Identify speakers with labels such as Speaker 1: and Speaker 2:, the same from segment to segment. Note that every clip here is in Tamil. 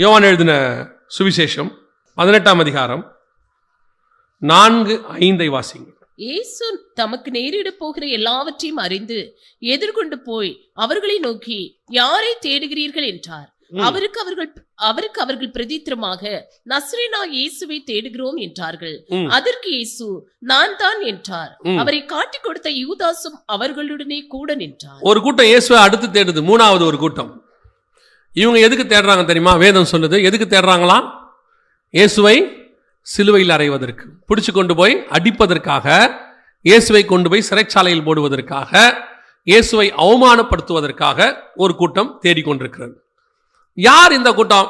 Speaker 1: யோவான் எழுதின சுவிசேஷம் பதினெட்டாம் அதிகாரம் நான்கு ஐந்தை வாசிங்க.
Speaker 2: இயேசு தமக்கு நேரிட போகிற எல்லாவற்றையும் அறிந்து எதிர்கொண்டு போய் அவர்களை நோக்கி யாரை தேடுகிறீர்கள்? என்றார். அவருக்கு அவர்கள் அவருக்கு அவர்கள் பிரதித்திரமாக நஸ்ரேனா இயேசுவை தேடுகிறோம் என்றார்கள். அதற்கு இயேசு நான் தான் என்றார். அவரை காட்டிக் கொடுத்த யூதாசும் அவர்களுடனே கூட நின்றார்.
Speaker 1: ஒரு கூட்டம் இயேசுவை அடுத்து தேடுது மூணாவது ஒரு கூட்டம். இவங்க எதுக்கு தேடுறாங்க தெரியுமா? வேதம் சொல்லுது. எதுக்கு தேடுறாங்களாம்? இயேசுவை சிலுவையில் அறைவதற்கு பிடிச்சு கொண்டு போய் அடிப்பதற்காக இயேசுவை கொண்டு போய் சிறைச்சாலையில் போடுவதற்காக இயேசுவை அவமானப்படுத்துவதற்காக ஒரு கூட்டம் தேடிக்கொண்டிருக்கிறது. யார் இந்த கூட்டம்?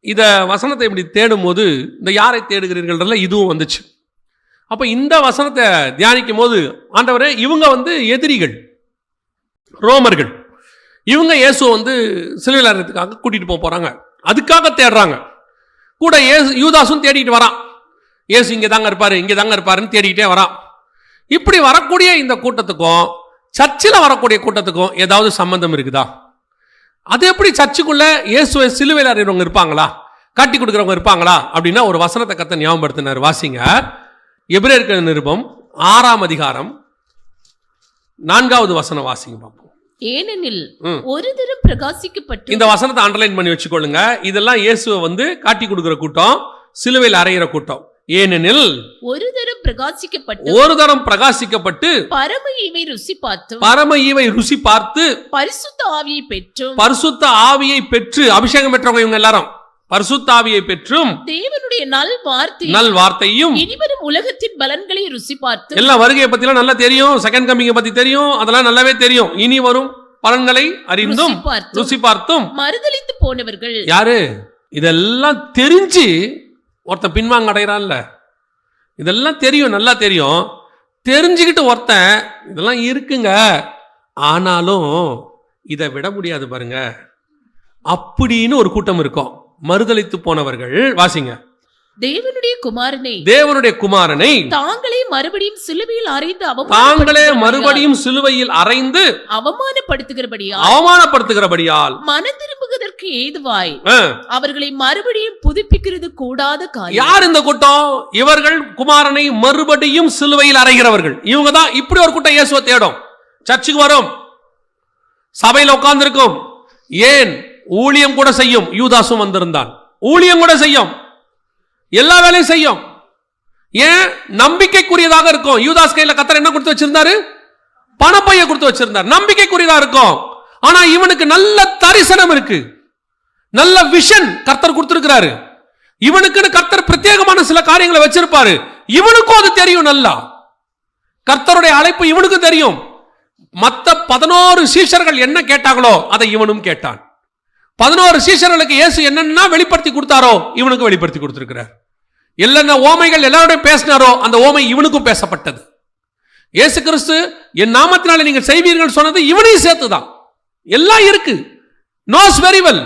Speaker 1: இத வசனத்தை இப்படி தேடும்போது இந்த யாரை தேடுகிறீர்கள்ல இதுவும் வந்துச்சு. அப்போ இந்த வசனத்தை தியானிக்கும் போது ஆண்டவரே இவங்க வந்து எதிரிகள் ரோமர்கள். இவங்க இயேசுவை வந்து சிலுவையில் கூட்டிகிட்டு போகிறாங்க போக அதுக்காக தேடுறாங்க. கூட ஏசு யூதாசும் தேடிட்டு வரான். இயேசு இங்கே தாங்க இருப்பார் இங்கே தாங்க இருப்பாருன்னு தேடிக்கிட்டே வரான். இப்படி வரக்கூடிய இந்த கூட்டத்துக்கும் சர்ச்சில் வரக்கூடிய கூட்டத்துக்கும் ஏதாவது சம்பந்தம் இருக்குதா? அது எப்படி சர்ச்சுக்குள்ளே இயேசுவை சிலுவையில் அறிகிறவங்க இருப்பாங்களா? காட்டி கொடுக்குறவங்க இருப்பாங்களா? அப்படின்னா ஒரு வசனத்தை கத்த ஞாபகப்படுத்தினார். வாசிங்க. எபிரேற்க நிருபம் ஆறாம் அதிகாரம் நான்காவது வசனம் வாசிங்க பார்ப்போம்
Speaker 2: ஏனெனில். ஒரு தரம் பிரகாசிக்கப்பட்டு
Speaker 1: இந்த வசனத்தை அண்டர்லைன் பண்ணி வச்சுக்கொள்ளுங்க. இதெல்லாம் இயேசுவை வந்து காட்டி கொடுக்கிற கூட்டம் சிலுவையில் அறையிற கூட்டம். ஏனெனில்
Speaker 2: ஒரு தரம் பிரகாசிக்கப்பட்டு
Speaker 1: ஒரு தரம் பிரகாசிக்கப்பட்டு
Speaker 2: பரம இவை ருசி பார்த்தும்
Speaker 1: பரம ஈவை ருசி பார்த்து
Speaker 2: பரிசுத்த ஆவியை பெற்றும்
Speaker 1: பரிசுத்த ஆவியை பெற்று அபிஷேகம் பெற்றவங்க இவங்க எல்லாரும். பரிசுத்த ஆவியை பெற்றும்
Speaker 2: தேவனுடைய நல் வார்த்தை
Speaker 1: நல் வார்த்தையும்
Speaker 2: இனிவரும் உலகத்தின் பலன்களை ருசி பார்த்து
Speaker 1: எல்லா வருகையை பத்திலாம் நல்லா தெரியும். செகண்ட் கமிங்கை பத்தி தெரியும். அதெல்லாம் நல்லாவே தெரியும். இனி வரும் பலன்களை அறிந்தும்
Speaker 2: ருசி பார்த்தும். மறுதலித்து போனவர்கள்
Speaker 1: யாரு? இதெல்லாம் தெரிஞ்சு ஒருத்தன் பின்வாங்க அடைகிறான்ல. இதெல்லாம் தெரியும் நல்லா தெரியும். தெரிஞ்சுக்கிட்டு ஒருத்தன் இதெல்லாம் இருக்குங்க. ஆனாலும் இதை விட முடியாது பாருங்க. அப்படின்னு ஒரு கூட்டம் இருக்கும். மறுதலித்து போனவர்கள் வாசிங்க.
Speaker 2: தேவனுடைய குமாரனை
Speaker 1: தேவனுடைய குமாரனை
Speaker 2: தாங்களே மறுபடியும் சிலுவையில் அறைந்து
Speaker 1: தாங்களே மறுபடியும் சிலுவையில் அறைந்து
Speaker 2: அவமானப்படுத்துகிறபடியால்
Speaker 1: அவமானப்படுத்துகிறபடியால்.
Speaker 2: மனம் திரும்புவதற்கு ஏதுவாய் அவர்களை மறுபடியும் புதுப்பிக்கிறது கூடாத காரியம்.
Speaker 1: யார் இந்த கூட்டம்? இவர்கள் குமாரனை மறுபடியும் சிலுவையில் அறைகிறவர்கள். இவங்க தான் இப்படி ஒரு கூட்டம் இயேசுவை தேடும். சர்ச்சுக்கு வரும். சபையில் உட்கார்ந்திருக்கும். ஏன்? ஊழியம் கூட செய்யும். யூதாசும் வந்திருந்தான். ஊழியம் கூட செய்யும். எல்லா வேலையும் செய்யும். ஏன்? நம்பிக்கைக்குரியதாக இருக்கும். யூதாஸ் கையில் கத்தர் என்ன கொடுத்து வச்சிருந்தாரு? பணப்பைய கொடுத்து வச்சிருந்தார். நம்பிக்கைக்குரியதா இருக்கும். ஆனா இவனுக்கு நல்ல தரிசனம் இருக்கு. நல்ல விஷன் கர்த்தர் கொடுத்திருக்கிறாரு. இவனுக்குன்னு கர்த்தர் பிரத்யேகமான சில காரியங்களை வச்சிருப்பாரு. இவனுக்கும் அது தெரியும் நல்லா. கர்த்தருடைய அழைப்பு இவனுக்கும் தெரியும். மத்த பதினோரு சீஷர்கள் என்ன கேட்டாங்களோ அதை இவனும் கேட்டான். பதினோரு சீசர்களுக்கு இயேசு என்னென்ன வெளிப்படுத்தி கொடுத்தாரோ இவனுக்கு வெளிப்படுத்தி கொடுத்துருக்கிறார். எல்லா ஓமைகள் எல்லாரோடையும் பேசினாரோ அந்த ஓமை இவனுக்கும் பேசப்பட்டது. இயேசு கிறிஸ்து என் நாமத்தினால நீங்கள் செய்வீர்கள் சொன்னது இவனையும் சேர்த்துதான். எல்லாம் இருக்கு. நோஸ் வெரி வெல்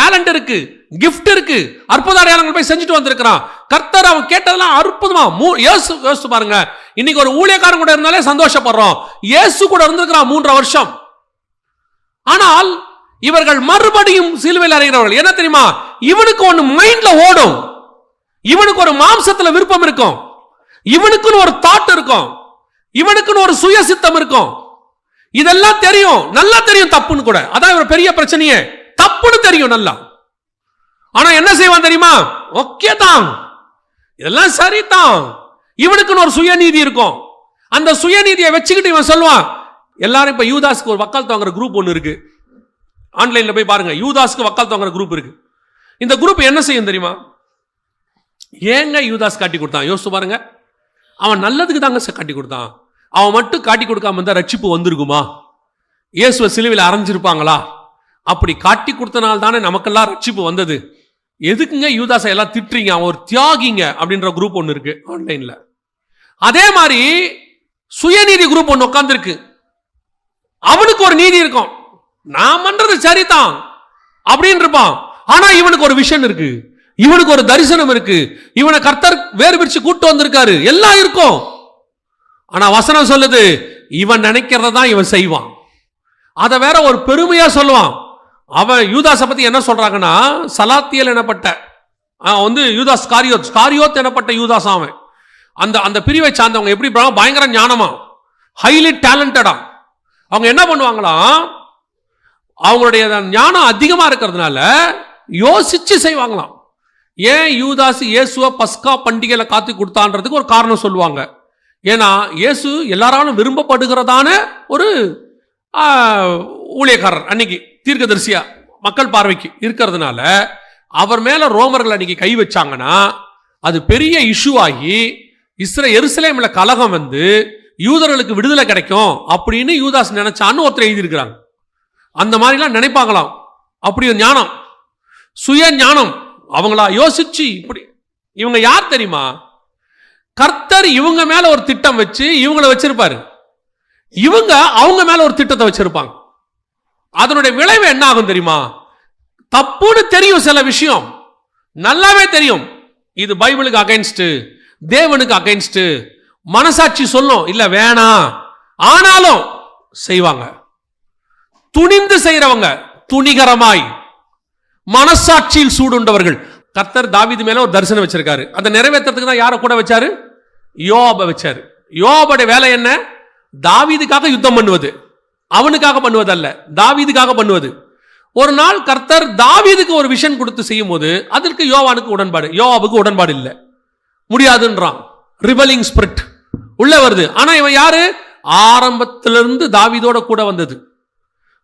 Speaker 1: டேலண்ட் இருக்கு. கிஃப்ட் இருக்கு. அற்புத அடையாளங்கள் போய் செஞ்சுட்டு வந்திருக்கிறான். கர்த்தர் அவன் கேட்டதெல்லாம் அற்புதமா. மூ யோசு யோசிச்சு பாருங்க. இன்னைக்கு ஒரு ஊழியக்காரன் கூட இருந்தாலே சந்தோஷப்படுறோம். இயேசு கூட இருந்திருக்கிறான் மூன்றரை வருஷம். ஆனால் இவர்கள் மறுபடியும் சிலுவையில் அறைகிறவர்கள். என்ன தெரியுமா? இவனுக்கு ஒண்ணு மைண்ட்ல ஓடும். இவனுக்கு ஒரு மாம்சத்துல விருப்பம் இருக்கும். இவனுக்குன்னு ஒரு தாட் இருக்கும். இவனுக்குன்னு ஒரு சுயசித்தம் இருக்கும். இதெல்லாம் தெரியும். நல்லா தெரியும் தப்புன்னு கூட. அதான் இவர் பெரிய பிரச்சனையே. தப்புன்னு தெரியும் நல்லா. ஆனா என்ன செய்வான் தெரியுமா? ஓகே தான். இதெல்லாம் சரிதான் இவனுக்குன்னு ஒரு சுயநீதி இருக்கும். அந்த சுயநீதியை வச்சுக்கிட்டு இவன் சொல்லுவான் எல்லாரும் இப்ப யூதாஸ்க்கு ஒரு வக்கால் தாங்குற குரூப் ஒன்று இருக்கு. ஆன்லைனில் போய் பாருங்கள் யூதாஸ்க்கு வக்கால் வாங்குற குரூப் இருக்கு. இந்த குரூப் என்ன செய்யும் தெரியுமா? ஏங்க யூதாஸ் காட்டி கொடுத்தான்? யோசிச்சு பாருங்க. அவன் நல்லதுக்கு தாங்க சார் காட்டி கொடுத்தான். அவன் மட்டும் காட்டி கொடுக்காம இருந்தால் ரட்சிப்பு வந்திருக்குமா? இயேசுவை சிலுவையில் அரைஞ்சிருப்பாங்களா? அப்படி காட்டி கொடுத்தனால தானே நமக்கெல்லாம் ரட்சிப்பு வந்தது. எதுக்குங்க யூதாஸை எல்லாம் திட்டுறீங்க? அவன் ஒரு தியாகிங்க அப்படின்ற குரூப் ஒன்று இருக்கு ஆன்லைனில். அதே மாதிரி சுயநீதி குரூப் ஒன்று உட்காந்துருக்கு அவனுக்கு ஒரு நீதி இருக்கும். நான் பண்றது சரிதான் அப்படின்னு இருப்பான். ஆனா இவனுக்கு ஒரு விஷன் இருக்கு. இவனுக்கு ஒரு தரிசனம் இருக்கு. இவனை கர்த்தர் வேறு பிரிச்சு கூட்டு வந்திருக்காரு. எல்லாம் இருக்கும். ஆனா வசனம் சொல்லுது இவன் நினைக்கிறத தான் இவன் செய்வான். அதை வேற ஒரு பெருமையா சொல்லுவான். அவன் யூதாஸை பத்தி என்ன சொல்றாங்கன்னா சலாத்தியல் எனப்பட்ட வந்து யூதாஸ் காரியோத் காரியோத் எனப்பட்ட யூதாஸ் அவன். அந்த அந்த பிரிவை சார்ந்தவங்க எப்படி பயங்கர ஞானமா. ஹைலி டேலண்டடா அவங்க என்ன பண்ணுவாங்களாம் அவங்களுடைய ஞானம் அதிகமாக இருக்கிறதுனால யோசிச்சு செய்வாங்களாம். ஏன் யூதாஸ் இயேசுவை பஸ்கா பண்டிகையில் காத்து கொடுத்தான்றதுக்கு ஒரு காரணம் சொல்லுவாங்க. ஏன்னா இயேசு எல்லாராலும் விரும்பப்படுகிறதான ஒரு ஊழியக்காரர் அன்னைக்கு தீர்க்கதரிசியா மக்கள் பார்வைக்கு இருக்கிறதுனால அவர் மேலே ரோமர்கள் அன்னைக்கு கை வச்சாங்கன்னா அது பெரிய இஷ்யூ ஆகி இஸ்ர எருசலேமில் கலகம் வந்து யூதர்களுக்கு விடுதலை கிடைக்கும் அப்படின்னு யூதாஸ் நினைச்சான்னு ஒருத்தர் எழுதியிருக்கிறாங்க. அந்த மாதிரிலாம் நினைப்பாங்களாம். அப்படி ஒரு ஞானம். சுய ஞானம். அவங்களா யோசிச்சு இப்படி இவங்க யார் தெரியுமா? கர்த்தர் இவங்க மேல ஒரு திட்டம் வச்சு இவங்கள வச்சிருப்பாரு. இவங்க அவங்க மேல ஒரு திட்டத்தை வச்சிருப்பாங்க. அதனுடைய விளைவு என்ன ஆகும் தெரியுமா? தப்புன்னு தெரியும் சில விஷயம். நல்லாவே தெரியும். இது பைபிளுக்கு அகைன்ஸ்ட் தேவனுக்கு அகைன்ஸ்ட் மனசாட்சி சொல்லும். இல்ல வேணாம். ஆனாலும் செய்வாங்க. துணிந்து செய்யறவங்க துணிகரமாய் மனசாட்சியில் சூடுண்டவர்கள். கர்த்தர் தாவீது மேல ஒரு தரிசனம் வச்சிருக்காரு. அந்த நிறைவேற்றத்துக்கு தான் யாரை கூட வச்சாரு? யோப வச்சாரு. யோபுடைய வேலை என்ன? தாவீதுக்காக யுத்தம் பண்ணுவது. அவனுக்காக பண்ணுவதல்ல தாவீதுக்காக பண்ணுவது. ஒரு நாள் கர்த்தர் தாவீதுக்கு ஒரு விஷன் கொடுத்து செய்யும் போது அதற்கு யோவானுக்கு உடன்பாடு. யோவாவுக்கு உடன்பாடு இல்லை. முடியாதுன்றான். ரிபலிங் ஸ்பிரிட் உள்ள வருது. ஆனா இவன் யாரு? ஆரம்பத்திலிருந்து தாவிதோட கூட வந்தது.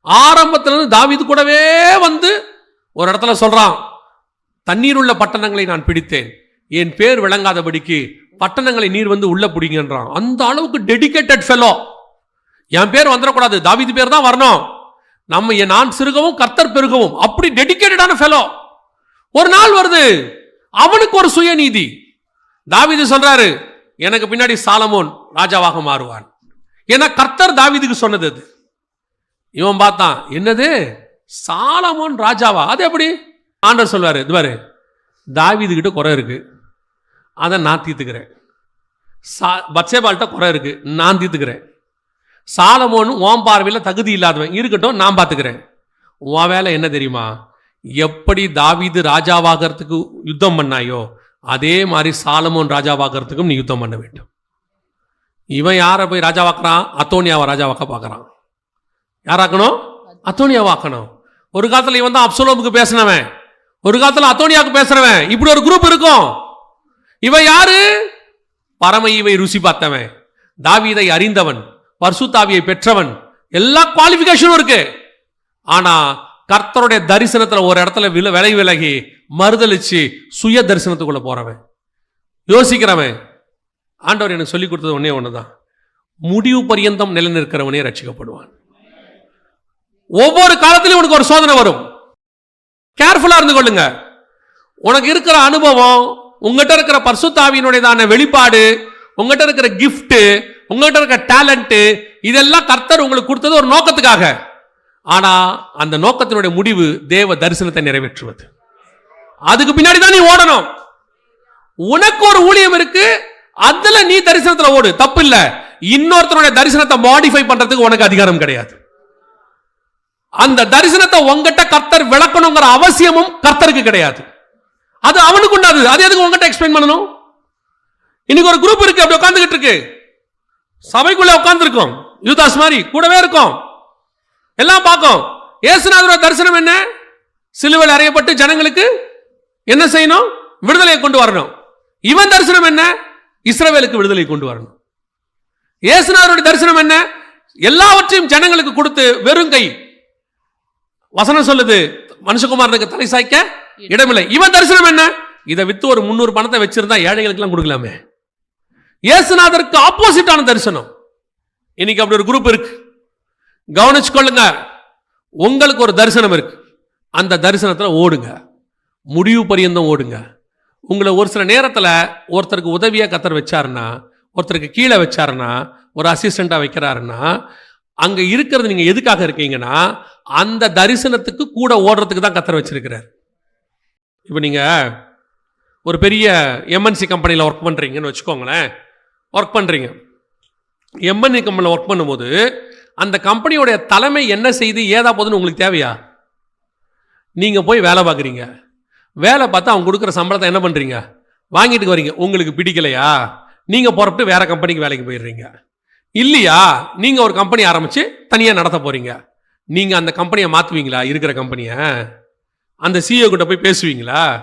Speaker 1: ஆரம்பத்திலிருந்து தாவிது கூடவே வந்து ஒரு இடத்துல சொல்றான் தண்ணீர் உள்ள பட்டணங்களை நான் பிடித்தேன். என் பேர் விளங்காதபடிக்கு பட்டணங்களை நீர் வந்து உள்ள பிடிங்கன்றான் அந்த அளவுக்கு டெடிகேட்டட் ஃபெலோ என் பேர் வந்துடக்கூடாது. தாவிது பேர் தான் வரணும். நம்ம என் நான் சிறுகவும் கர்த்தர் பெருகவும். அப்படி டெடிகேட்டடான ஃபெலோ ஒரு நாள் வருது. அவனுக்கு ஒரு சுயநீதி. தாவிது சொல்றாரு எனக்கு பின்னாடி சாலமோன் ராஜாவாக மாறுவான். ஏன்னா கர்த்தர் தாவீதுக்கு சொன்னது அது. இவன் பார்த்தான் என்னது? சாலமோன் ராஜாவா? அது எப்படி? ஆண்டர் சொல்வார் இது பாரு தாவிதுகிட்ட குறை இருக்கு. அதை நான் தீர்த்துக்கிறேன். சா பட்சேபால்கிட்ட குறை இருக்கு. நான் தீர்த்துக்கிறேன். சாலமோன் ஓம் பார்வையில் தகுதி இல்லாதவன். இருக்கட்டும் நான் பார்த்துக்கிறேன். உன் வேலை என்ன தெரியுமா? எப்படி தாவிது ராஜாவாகிறதுக்கு யுத்தம் பண்ணாயோ அதே மாதிரி சாலமோன் ராஜாவாகிறதுக்கும் நீ யுத்தம் பண்ண வேண்டும். இவன் யாரை போய் ராஜாவாக்குறான்? அத்தோனியாவை ராஜாவாக்க பார்க்குறான். யாராக்கணும்? அத்தோனியாவாக்கணும். ஒரு காலத்தில் இவன் தான் அப்சலோமுக்கு பேசினவன். ஒரு காலத்தில் அத்தோனியாவுக்கு பேசுறவன். இப்படி ஒரு குரூப் இருக்கும். இவன் யாரு? பரம இவை ருசி பார்த்தவன். தாவீதை அறிந்தவன். பர்சுத்தாவியை பெற்றவன். எல்லா குவாலிஃபிகேஷனும் இருக்கு. ஆனா கர்த்தருடைய தரிசனத்துல ஒரு இடத்துல வில விலை விலகி மறுதளிச்சு சுய தரிசனத்துக்குள்ள போறவன். யோசிக்கிறவன். ஆண்டவர் எனக்கு சொல்லி கொடுத்தது ஒன்னே ஒண்ணுதான். முடிவு பரியந்தம் நிலைநிற்கிறவனே ரட்சிக்கப்படுவான். ஒவ்வொரு காலத்திலும் உனக்கு ஒரு சோதனை வரும். கேர்ஃபுல்லாக இருந்து கொள்ளுங்க. உனக்கு இருக்கிற அனுபவம் உங்ககிட்ட இருக்கிற பர்சுத்தாவியினுடையதான வெளிப்பாடு உங்ககிட்ட இருக்கிற கிஃப்ட்டு உங்ககிட்ட இருக்கிற டேலண்ட்டு இதெல்லாம் கர்த்தர் உங்களுக்கு கொடுத்தது ஒரு நோக்கத்துக்காக. ஆனால் அந்த நோக்கத்தினுடைய முடிவு தேவ தரிசனத்தை நிறைவேற்றுவது. அதுக்கு பின்னாடி தான் நீ ஓடணும். உனக்கு ஒரு ஊழியம் இருக்கு அதுல நீ தரிசனத்தில் ஓடு. தப்பு இல்லை. இன்னொருத்தனுடைய தரிசனத்தை மாடிஃபை பண்றதுக்கு உனக்கு அதிகாரம் கிடையாது. அந்த தரிசனத்தை உங்ககிட்ட கர்த்தர் விளக்கணுங்கிற அவசியமும் கர்த்தருக்கு கிடையாது. அது அவனுக்கு உண்டாது. அது எதுக்கு உங்ககிட்ட எக்ஸ்பிளைன் பண்ணணும்? இன்னைக்கு ஒரு குரூப் இருக்கு அப்படி உட்காந்துக்கிட்டு இருக்கு. சபைக்குள்ள உட்காந்துருக்கோம் யூதாஸ் மாதிரி கூடவே இருக்கும். எல்லாம் பார்க்கும். ஏசுநாதரோட தரிசனம் என்ன? சிலுவையில் அறையப்பட்டு ஜனங்களுக்கு என்ன செய்யணும்? விடுதலையை கொண்டு வரணும். இவன் தரிசனம் என்ன? இஸ்ரவேலுக்கு விடுதலை கொண்டு வரணும். ஏசுநாதருடைய தரிசனம் என்ன? எல்லாவற்றையும் ஜனங்களுக்கு கொடுத்து வெறும் கை. வசனம் சொல்லுது. மனுஷகுமாரனுக்கு தலை சாய்க்க இடமில்லை. இவன் தரிசனம் என்ன? இதை வித்து ஒரு முந்நூறு பணத்தை வச்சிருந்தா ஏழைகளுக்கெல்லாம் கொடுக்கலாமே. இயேசுநாதருக்கு ஆப்போசிட்டான தரிசனம். இன்னைக்கு அப்படி ஒரு குரூப் இருக்கு. கவனிச்சுக்கொள்ளுங்க. உங்களுக்கு ஒரு தரிசனம் இருக்கு. அந்த தரிசனத்தில் ஓடுங்க. முடிவு பரியந்தம் ஓடுங்க. உங்களை ஒரு சில நேரத்தில் ஒருத்தருக்கு உதவியாக கத்தர் வச்சாருன்னா ஒருத்தருக்கு கீழே வச்சாருன்னா ஒரு அசிஸ்டண்ட்டாக வைக்கிறாருன்னா அங்க இருக்கிறது நீங்க எதுக்காக இருக்கீங்கன்னா அந்த தரிசனத்துக்கு கூட ஓடுறதுக்கு தான் கத்தர் வச்சிருக்கிறார். இப்போ நீங்க ஒரு பெரிய எம்என்சி கம்பெனியில் ஒர்க் பண்ணுறீங்கன்னு வச்சுக்கோங்களேன். ஒர்க் பண்ணுறீங்க எம்என்சி கம்பெனியில் ஒர்க் பண்ணும்போது அந்த கம்பெனியோடைய தலைமை என்ன செய்து ஏதா போகுதுன்னு உங்களுக்கு தேவையா? நீங்கள் போய் வேலை பார்க்குறீங்க. வேலை பார்த்து அவங்க கொடுக்குற சம்பளத்தை என்ன பண்ணுறீங்க வாங்கிட்டு வரீங்க. உங்களுக்கு பிடிக்கலையா? நீங்கள் புறப்பட்டு வேறு கம்பெனிக்கு வேலைக்கு போயிடுறீங்க. இல்லையா? நீங்க ஒரு கம்பெனி ஆரம்பிச்சு தனியா நடத்த போறீங்க. நீங்க அந்த கம்பெனியை மாத்துவீங்களா? இருக்கிற கம்பெனியை அந்த சிஇஓ கிட்ட போய் பேசுவீங்களா?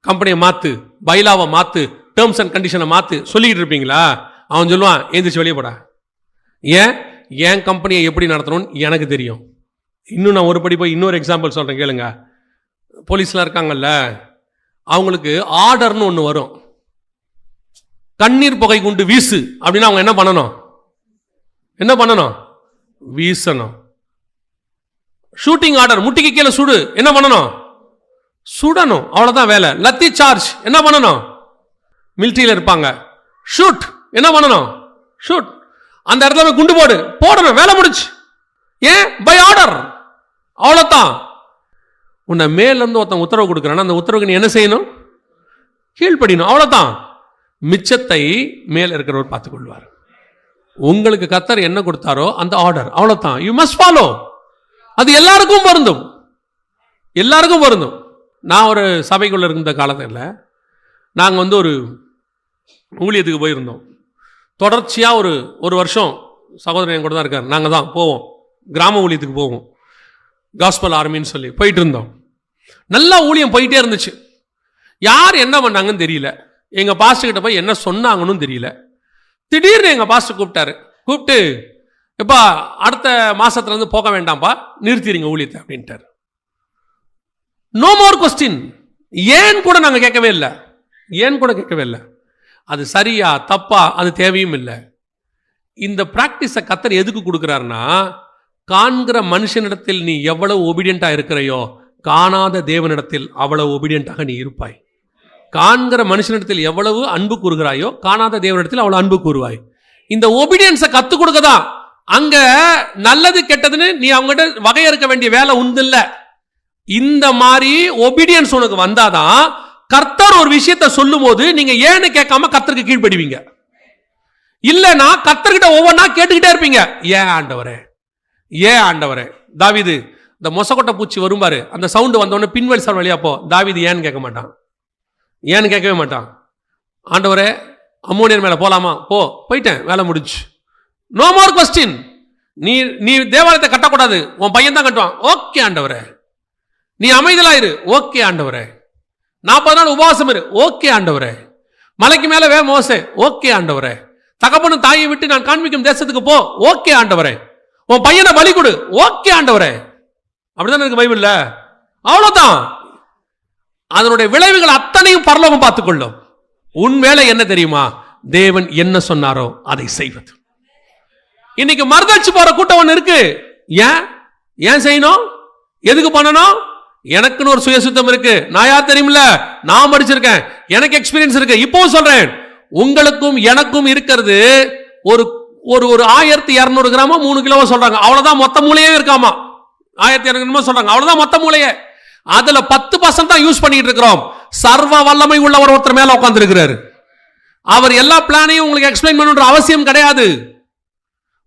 Speaker 1: கம்பெனியை மாத்து பைலாவை மாத்து டேர்ம்ஸ் அண்ட் கண்டிஷனை மாத்து சொல்லிக்கிட்டு இருப்பீங்களா? அவன் சொல்லுவான் எந்திரிச்சு வெளியே போடா. ஏன்? என் கம்பெனியை எப்படி நடத்தணும்னு எனக்கு தெரியும். இன்னும் நான் ஒரு படி போய் இன்னொரு எக்ஸாம்பிள் சொல்கிறேன் கேளுங்க. போலீஸ்லாம் இருக்காங்கல்ல அவங்களுக்கு ஆர்டர்னு ஒன்று வரும். கண்ணீர் புகை குண்டு வீசு அப்படின்னா அவங்க என்ன பண்ணணும்? என்ன பண்ணணும்? வீசணும். ஷூட்டிங் ஆர்டர் முட்டிக்கு கீழே சுடு. என்ன பண்ணணும்? சுடணும். அவ்வளோதான் வேலை. லத்தி சார்ஜ் என்ன பண்ணணும்? மிலிட்ரியில் இருப்பாங்க. ஷூட் என்ன பண்ணணும்? ஷூட் அந்த இடத்துல குண்டு போடு. போடணும். வேலை முடிச்சு ஏன்? பை ஆர்டர் அவ்வளோதான் உன்னை மேலேருந்து ஒருத்தன் உத்தரவு கொடுக்குறான்னா அந்த உத்தரவுக்கு நீ என்ன செய்யணும்? கீழ்ப்படியணும். அவ்வளோதான் மிச்சத்தை மேலே இருக்கிறவர் பார்த்துக்கொள்வார். உங்களுக்கு கத்தர் என்ன கொடுத்தாரோ அந்த ஆர்டர் அவ்வளோதான் யூ மஸ்ட் ஃபாலோ அது எல்லாருக்கும் பொருந்தும். எல்லாருக்கும் பொருந்தும். நான் ஒரு சபைக்குள்ளே இருந்த காலத்தில் நாங்கள் வந்து ஒரு ஊழியத்துக்கு போயிருந்தோம். தொடர்ச்சியாக ஒரு ஒரு வருஷம் சகோதரன் என் கூட தான் இருக்கார். நாங்கள் தான் போவோம். கிராம ஊழியத்துக்கு போவோம். காஸ்பல் ஆர்மின்னு சொல்லி போயிட்டு இருந்தோம். நல்லா ஊழியம் போயிட்டே இருந்துச்சு. யார் என்ன பண்ணாங்கன்னு தெரியல. எங்கள் பாஸ்டர்கிட்ட போய் என்ன சொன்னாங்கன்னு தெரியல. திடீர்னு எங்கள் பாஸ்டர் கூப்பிட்டாரு. கூப்பிட்டு எப்பா அடுத்த மாதத்துலேருந்து போக வேண்டாம்ப்பா நிறுத்திடுங்க ஊழியத்தை அப்படின்ட்டார். நோ மோர் கொஸ்டின் ஏன் கூட நாங்கள் கேட்கவே இல்லை. ஏன் கூட கேட்கவே இல்லை. அது சரியா தப்பா அது தேவையும் இல்லை. இந்த ப்ராக்டிஸை கத்தர் எதுக்கு கொடுக்குறாருன்னா காண்கிற மனுஷனிடத்தில் நீ எவ்வளவு ஒபீடியண்ட்டாக இருக்கிறையோ காணாத தேவனிடத்தில் அவ்வளவு ஒபீடியண்ட்டாக நீ இருப்பாய். காண்கிற மனுஷனிடத்தில் எவ்வளவு அன்பு கூறுகிறாயோ காணாத தேவனிடத்தில் அவ்வளவு அன்பு கூறுவாய். இந்த ஒபீடியன்ஸை கத்துக் கொடுக்கதான் அங்க நல்லது கெட்டதுன்னு நீ அவங்ககிட்ட வகையறுக்க வேண்டிய வேலை உண்டு இல்ல இந்த மாதிரி ஒபீடியன்ஸ் உனக்கு வந்தாதான் கர்த்தர் ஒரு விஷயத்தை சொல்லும் போது நீங்க ஏன்னு கேட்காம கர்த்தருக்கு கீழ்படுவீங்க இல்லைன்னா கர்த்தர்கிட்ட ஒவ்வொன்றா கேட்டுக்கிட்டே இருப்பீங்க. ஏன் ஆண்டவரே? ஏன் ஆண்டவரே? தாவிது இந்த மொசக்கொட்டை பூச்சி வரும்பாரு அந்த சவுண்டு வந்தோடனே பின்வழி சார் வழியா போ. தாவிது ஏன்னு கேட்க மாட்டான். ஏன்னு கேட்கவே மாட்டான். ஆண்டவரே அம்மோனியர் மேலே போகலாமா போ போயிட்டேன் வேலை முடிஞ்சு. நோ மோர் கொஸ்டின் நீ நீ தேவாலயத்தை கட்டக்கூடாது. உன் பையன் தான் கட்டுவான். ஓகே ஆண்டவரே. நீ அமைதலாயிரு ஓகே ஆண்டவரே. நாற்பது நாள் உபவாசம் இரு. ஓகே ஆண்டவரே. மலைக்கு மேலே வே மோசே. ஓகே ஆண்டவரே. தகப்பனும் தாயை விட்டு நான் காண்பிக்கும் தேசத்துக்கு போ. ஓகே ஆண்டவரே. உன் பையனை பலி கொடு. ஓகே ஆண்டவரே. அப்படிதான் இருக்கு பைபிள்ல? அவ்வளோதான் அதனுடைய விளைவுகள் அத்தனையும் பரலோகம் பார்த்துக்கொள்ளும். உன் வேலை என்ன தெரியுமா? தேவன் என்ன சொன்னாரோ அதை செய்வது. இன்னைக்கு மறுதளிச்சு போற கூட்டம் ஒன்று இருக்கு. ஏன்? ஏன் செய்யணும்? எதுக்கு பண்ணணும்? எனக்குன்னு ஒரு சுயசுத்தம் இருக்கு. நான் யார் தெரியுமில்ல? நான் படிச்சிருக்கேன். எனக்கு எக்ஸ்பீரியன்ஸ் இருக்கு. இப்பவும் சொல்றேன். உங்களுக்கும் எனக்கும் இருக்கிறது ஒரு ஒரு ஒரு ஆயிரத்தி இரநூறு கிராமோ மூணு கிலோவோ சொல்றாங்க. அவ்வளவுதான் மொத்த மூலையே இருக்காமா? ஆயிரத்தி இரநூறு சொல்றாங்க. அவ்வளவுதான் மொத்த மூலையே அதுல பத்து பர்சன்ட் தான் யூஸ் பண்ணிட்டு இருக்கிறோம். சர்வ வல்லமை உள்ளவர் ஒருத்தர் மேல உட்காந்துருக்கிறாரு அவர் எல்லா பிளானையும் உங்களுக்கு எக்ஸ்பிளைன் பண்ணுன்ற அவசியம் கிடையாது.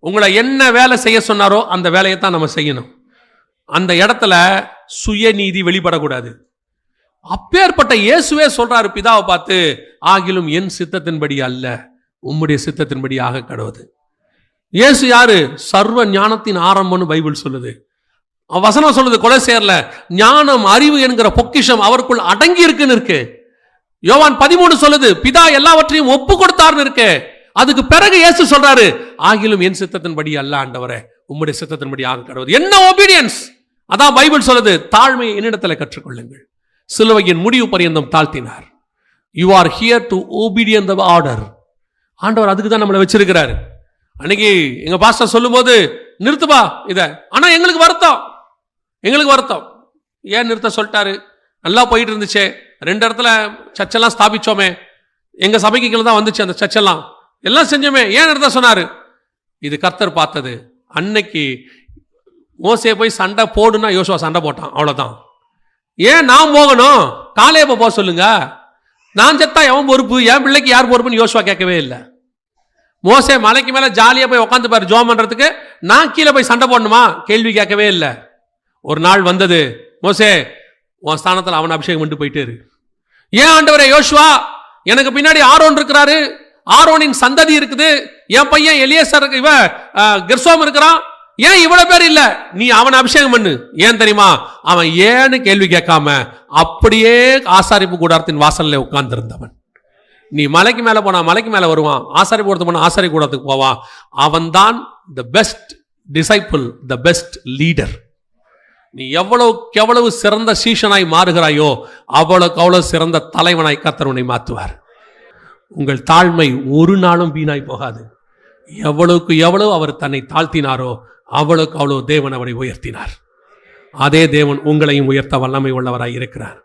Speaker 1: உங்களை என்ன வேலை செய்ய சொன்னாரோ அந்த வேலையை தான் நம்ம செய்யணும். அந்த இடத்துல சுயநீதி வெளிப்படக்கூடாது. அப்பேற்பட்ட இயேசுவே சொல்றாரு பிதாவை பார்த்து ஆகிலும் என் சித்தத்தின்படி அல்ல. உம்முடைய சித்தத்தின்படி ஆக கடவுது. இயேசு யாரு? சர்வ ஞானத்தின் ஆரம்பம்னு பைபிள் சொல்லுது. வசனம் சொல்லுது கொலை சேரல. ஞானம் அறிவு என்கிற பொக்கிஷம் அவருக்குள் அடங்கி இருக்குன்னு இருக்கு. யோவான் பதிமூணு சொல்லுது பிதா எல்லாவற்றையும் ஒப்பு கொடுத்தார்னு இருக்கு. அதுக்கு பிறகு இயேசு சொல்றாரு ஆகிலும் என் சித்தத்தின்படி அல்ல ஆண்டவரே. உம்முடைய சித்தத்தின்படி ஆக கடவுள். என்ன ஒபீடியன்ஸ் அதான் பைபிள் சொல்லுது தாழ்மையை என்னிடத்துல கற்றுக்கொள்ளுங்கள். சிலுவையின் முடிவு பரியந்தம் தாழ்த்தினார். You are here to obedient the order ஆண்டவர் அதுக்கு தான் நம்மளை வச்சிருக்கிறாரு. அன்னைக்கு எங்க பாஸ்டர் சொல்லும்போது நிறுத்துப்பா இதை. ஆனா எங்களுக்கு வருத்தம். எங்களுக்கு வருத்தம். ஏன் நிறுத்த சொல்லிட்டாரு? நல்லா போயிட்டு இருந்துச்சே. ரெண்டு இடத்துல சர்ச்செல்லாம் ஸ்தாபிச்சோமே. எங்கள் சபைக்கு கீழே தான் வந்துச்சு அந்த சர்ச்செல்லாம். எல்லாம் செஞ்சோமே. ஏன் நிறுத்த சொன்னாரு? இது கர்த்தர் பார்த்தது. அன்னைக்கு மோசையை போய் சண்டை போடுன்னா யோசுவா சண்டை போட்டான். அவ்வளோதான் ஏன் நான் போகணும்? காலையப்ப போக சொல்லுங்க. நான் செத்தா எவன் பொறுப்பு? என் பிள்ளைக்கு யார் பொறுப்புன்னு யோசுவா கேட்கவே இல்லை. மோசே மலைக்கு மேலே ஜாலியாக போய் உட்காந்து பாரு ஜோம் பண்ணுறதுக்கு நான் கீழே போய் சண்டை போடணுமா? கேள்வி கேட்கவே இல்லை. ஒரு நாள் வந்தது மோசே உன் ஸ்தானத்தில் அவன் அபிஷேகம் பண்ணிட்டு போயிட்டேரு ஏன் ஆண்டவரே யோசுவா எனக்கு பின்னாடி ஆரோன் இருக்கிறாரு. ஆரோனின் சந்ததி இருக்குது. என் பையன் எலியசர் இவ இவன் கெர்சோம் இருக்கிறான். ஏன் இவ்வளவு பேர் இல்ல? நீ அவனை அபிஷேகம் பண்ணு. ஏன் தெரியுமா? அவன் ஏன்னு கேள்வி கேட்காம அப்படியே ஆசாரிப்பு கூடாரத்தின் வாசல்ல உட்கார்ந்திருந்தவன். நீ மலைக்கு மேலே போனா மலைக்கு மேலே வருவான். ஆசாரி கூடத்துக்கு போனா ஆசாரி கூடத்துக்கு போவான் அவன்தான் the best disciple the best leader நீ எவ்வளவுக்கு எவ்வளவு சிறந்த சீஷனாய் மாறுகிறாயோ அவ்வளவுக்கு அவ்வளவு சிறந்த தலைவனாய் கர்த்தர் உன்னை மாற்றுவார். உங்கள் தாழ்மை ஒரு நாளும் வீணாய் போகாது. எவ்வளவுக்கு எவ்வளவு அவர் தன்னை தாழ்த்தினாரோ அவ்வளவுக்கு அவ்வளவு தேவன் அவரை உயர்த்தினார். அதே தேவன் உங்களையும் உயர்த்த வல்லமை உள்ளவராய் இருக்கிறார்.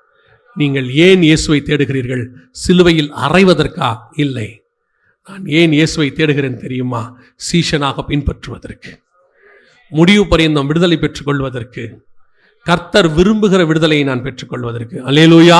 Speaker 1: நீங்கள் ஏன் இயேசுவை தேடுகிறீர்கள்? சிலுவையில் அறைவதற்கா? இல்லை. நான் ஏன் இயேசுவை தேடுகிறேன் தெரியுமா? சீஷனாக பின்பற்றுவதற்கு. முடிவு பரியந்தம் விடுதலை பெற்றுக்கொள்வதற்கு கர்த்தர் விரும்புகிற விடுதலையை நான் பெற்றுக்கொள்வதற்கு. அலேலூயா